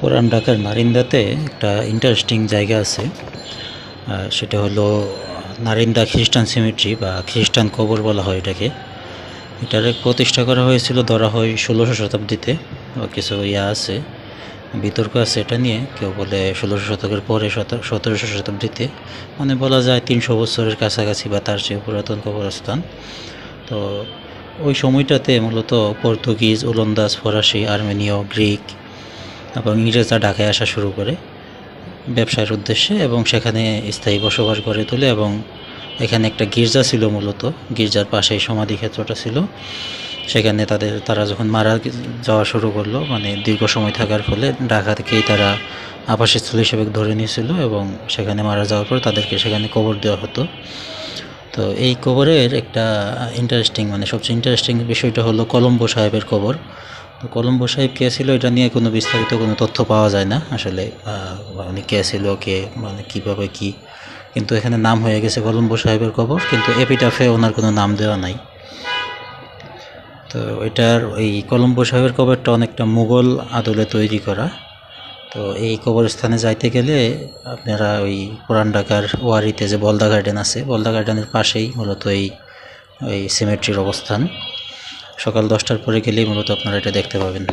পুরান ঢাকার নারিন্দাতে একটা ইন্টারেস্টিং জায়গা আছে। সেটা হলো নারিন্দা খ্রিস্টান সিমেট্রি বা খ্রিস্টান কবর বলা হয় এটাকে। এটার প্রতিষ্ঠা করা হয়েছিল ধরা হয় ষোলোশো শতাব্দীতে। কিছু ইয়া আছে, বিতর্ক আছে এটা নিয়ে। কেউ বলে ষোলোশো শতকের পরে সতেরোশো শতাব্দীতে। মানে বলা যায় তিনশো বছরের কাছাকাছি বা তার চেয়ে পুরাতন কবরস্থান। তো ওই সময়টাতে মূলত পর্তুগিজ, ওলন্দাজ, ফরাসি, আর্মেনীয়, গ্রিক এবং ইংরেজরা ঢাকায় আসা শুরু করে ব্যবসার উদ্দেশ্যে এবং সেখানে স্থায়ী বসবাস গড়ে তোলে এবং এখানে একটা গির্জা ছিল মূলত। গির্জার পাশেই সমাধি ক্ষেত্রটা ছিল। সেখানে তাদের, তারা যখন মারা যাওয়া শুরু করল মানে দীর্ঘ সময় থাকার ফলে ঢাকা থেকেই তারা আবাসস্থল হিসেবে ধরে নিয়েছিল এবং সেখানে মারা যাওয়ার পর তাদেরকে সেখানে কবর দেওয়া হতো। তো এই কবরের একটা ইন্টারেস্টিং মানে সবচেয়ে ইন্টারেস্টিং বিষয়টা হলো কলম্বো সাহেবের কবর। তো কলম্বো সাহেব কে ছিল এটা নিয়ে কোনো বিস্তারিত কোনো তথ্য পাওয়া যায় না। আসলে মানে কে ছিল, কে মানে কীভাবে কি। কিন্তু এখানে নাম হয়ে গেছে কলম্বো সাহেবের কবর, কিন্তু এপিটাফে ওনার কোনো নাম দেওয়া নাই। তো এটার এই কলম্বো সাহেবের কবরটা অনেকটা মুঘল আদলে তৈরি করা। তো এই কবরস্থানে যাইতে গেলে আপনারা ওই পুরান ঢাকার ওয়ারিতে যে বলদা গার্ডেন আছে, বলদা গার্ডেনের পাশেই মূলত এই এই সিমেট্রির অবস্থান। সকাল দশটার পরে গেলেই মূলত আপনারা এটা দেখতে পাবেন।